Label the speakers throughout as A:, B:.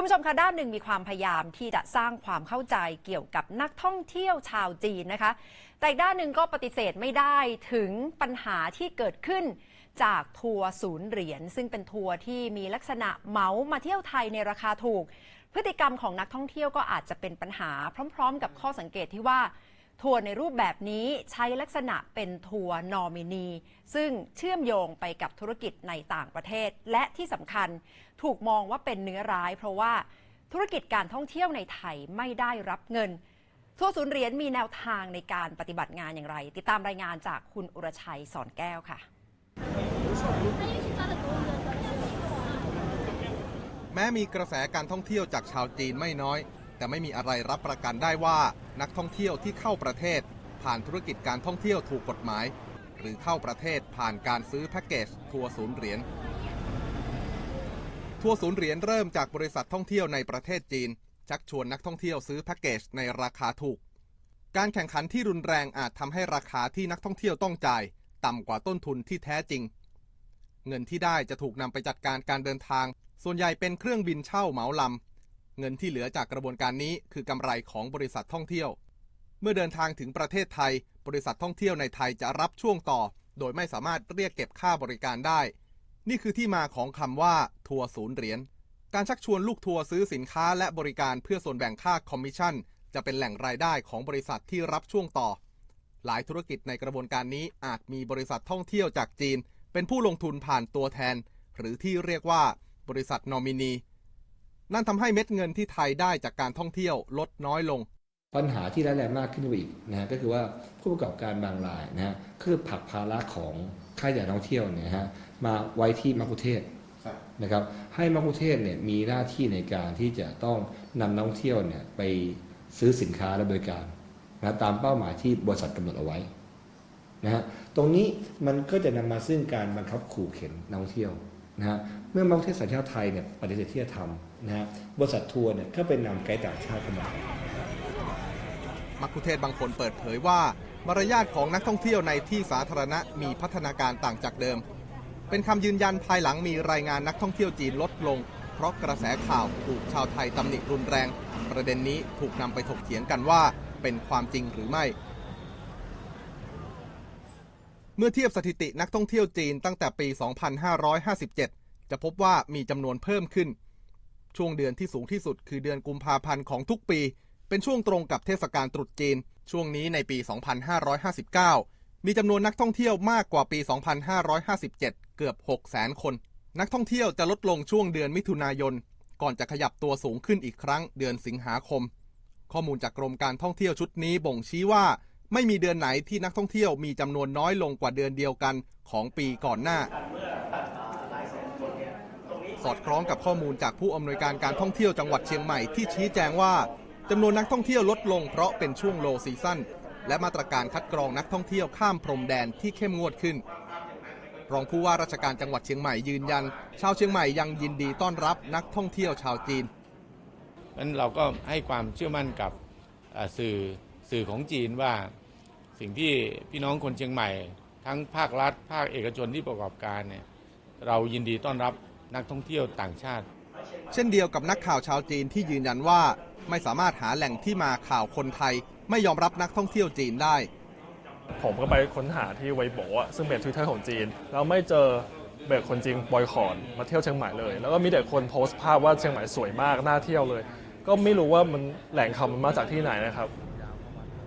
A: คุณผู้ชมคะด้านหนึ่งมีความพยายามที่จะสร้างความเข้าใจเกี่ยวกับนักท่องเที่ยวชาวจีนนะคะ แต่อีกด้านหนึ่งก็ปฏิเสธไม่ได้ถึงปัญหาที่เกิดขึ้นจากทัวร์ศูนย์เหรียญซึ่งเป็นทัวร์ที่มีลักษณะเหมามาเที่ยวไทยในราคาถูก พฤติกรรมของนักท่องเที่ยวก็อาจจะเป็นปัญหา พร้อม ๆ กับข้อสังเกตที่ว่า ทัวร์ในรูปแบบนี้ใช้ลักษณะเป็นทัวร์นอมินี ซึ่งเชื่อมโยงไปกับธุรกิจในต่างประเทศ และที่สำคัญถูกมองว่าเป็นเนื้อร้าย เพราะว่าธุรกิจการท่องเที่ยวในไทยไม่ได้รับเงิน ทัวร์ศูนย์เหรียญมีแนวทางในการปฏิบัติงานอย่างไร ติดตามรายงานจากคุณอุรชัยสอนแก้วค่ะ
B: แม้มีกระแสการท่องเที่ยวจากชาวจีนไม่น้อย แต่ไม่มีอะไรรับประกันได้ว่านักท่องเที่ยวที่เข้าประเทศ ผ่านธุรกิจการท่องเที่ยวถูกกฎหมาย หรือเข้าประเทศผ่านการซื้อแพ็กเกจทัวร์ศูนย์เหรียญทัวร์ศูนย์เหรียญเริ่มจากบริษัทท่องเที่ยวในประเทศจีน ชักชวนนักท่องเที่ยวซื้อแพ็กเกจในราคาถูก การแข่งขันที่รุนแรงอาจทำให้ราคาที่นักท่องเที่ยวต้องจ่าย ต่ำกว่าต้นทุนที่แท้จริง เงินที่ได้จะถูกนำไปจัดการการเดินทาง ส่วนใหญ่เป็นเครื่องบินเช่าเหมาลำ เงินที่เหลือจากกระบวนการนี้คือกำไรของบริษัทท่องเที่ยว เมื่อเดินทางถึงประเทศไทย บริษัทท่องเที่ยวในไทยจะรับช่วงต่อ โดยไม่สามารถเรียกเก็บค่าบริการได้ นี่คือที่มาของคำว่าทัวร์ศูนย์เหรียญการชักชวนลูกทัวร์ซื้อสินค้าและบริการเพื่อส่วนแบ่งค่าคอมมิชชั่น จะเป็นแหล่งรายได้ของบริษัทที่รับช่วงต่อ หลายธุรกิจในกระบวนการนี้อาจมีบริษัทท่องเที่ยวจากจีน เป็นผู้ลงทุนผ่านตัวแทน หรือที่เรียกว่า บริษัทนอมินี นั่นทำให้เม็ดเงินที่ไทยได้จากการท่องเที่ยวลดน้อยลง
C: ปัญหาที่ร้ายแรงมากขึ้นไปอีกนะฮะก็คือว่าผู้ประกอบการบางรายนะฮะคือผลักภาระของค่าใช้จ่ายท่องเที่ยวเนี่ยฮะมาไว้ที่มักคุเทศนะครับให้มักคุเทศเนี่ยมีหน้าที่ในการที่จะต้องนำนักท่องเที่ยวเนี่ยไปซื้อสินค้าและบริการนะตามเป้าหมายที่บริษัทกำหนดเอาไว้นะฮะตรงนี้มันก็จะนำมาซึ่งการบังคับขู่เข็นนักท่องเที่ยว นะฮะเมื่อนักท่องเที่ยวสัญชาติไทยเนี่ยปฏิเสธที่จะทำนะฮะบริษัททัวร์เนี่ยก็เป็นนำไกด์ต่างชาติเข้ามา
B: มักคุเทศบางคนเปิดเผยว่า มารยาทของนักท่องเที่ยวในที่สาธารณะมีพัฒนาการต่างจากเดิม เป็นคำยืนยันภายหลังมีรายงานนักท่องเที่ยวจีนลดลง เพราะกระแสข่าวถูกชาวไทยตำหนิรุนแรง ประเด็นนี้ถูกนำไปถกเถียงกันว่าเป็นความจริงหรือไม่ เมื่อเทียบสถิตินักท่องเที่ยวจีนตั้งแต่ปี 2557 จะพบว่ามีจำนวนเพิ่มขึ้น ช่วงเดือนที่สูงที่สุดคือเดือนกุมภาพันธ์ของทุกปี เป็นช่วงตรงกับเทศกาลตรุษจีน ช่วงนี้ในปี 2559 มีจำนวนนักท่องเที่ยวมากกว่าปี 2557 เกือบ 600,000 คน นักท่องเที่ยวจะลดลงช่วงเดือนมิถุนายน ก่อนจะขยับตัวสูงขึ้นอีกครั้งเดือนสิงหาคม ข้อมูลจากกรมการท่องเที่ยวชุดนี้บ่งชี้ว่า ไม่มีเดือนไหนที่นักท่องเที่ยวมีจำนวนน้อยลงกว่าเดือนเดียวกันของปีก่อนหน้า สอดคล้องกับข้อมูลจากผู้อำนวยการการท่องเที่ยวจังหวัดเชียงใหม่ที่ชี้แจงว่าจำนวนนักท่องเที่ยวลดลงเพราะเป็นช่วงโลซีซั่นและมาตรการคัดกรองนักท่องเที่ยวข้ามพรมแดนที่เข้มงวดขึ้น รองผู้ว่าราชการจังหวัดเชียงใหม่ยืนยัน ชาวเชียงใหม่ยังยินดีต้อนรับนักท่องเที่ยวชาวจีน
D: นั้นเราก็ให้ความเชื่อมั่นกับสื่อ สื่อของจีนว่าสิ่งที่พี่น้องคนเชียงใหม่ ทั้งภาครัฐ ภาคเอกชนที่ประกอบการเนี่ยเรายินดีต้อนรับนักท่องเที่ยวต่างชาติ
B: เช่นเดียวกับนักข่าวชาวจีนที่ยืนยันว่าไม่สามารถหาแหล่งที่มาข่าวคนไทย ไม่ยอมรับนักท่องเที่ยวจีนได้
E: ผมก็ไปค้นหาที่ไวโบะซึ่งเป็นทวิตเตอร์ของจีนแล้วไม่เจอเบกคนจีนบอยคอรมาเที่ยวเชียงใหม่เลย แล้วก็มีแต่คนโพสต์ภาพว่าเชียงใหม่สวยมากน่าเที่ยวเลย ก็ไม่รู้ว่ามันแหล่งข่าวมันมาจากที่ไหนนะครับ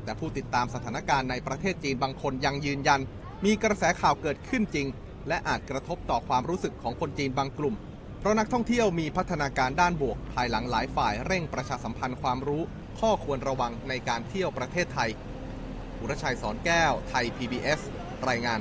B: แต่ผู้ติดตามสถานการณ์ในประเทศจีนบางคนยังยืนยัน มีกระแสข่าวเกิดขึ้นจริง และอาจกระทบต่อความรู้สึกของคนจีนบางกลุ่ม เพราะนักท่องเที่ยวมีพัฒนาการด้านบวก ภายหลังหลายฝ่ายเร่งประชาสัมพันธ์ความรู้ ข้อควรระวังในการเที่ยวประเทศไทยอุรชัยสอนแก้ว ไทย PBS รายงาน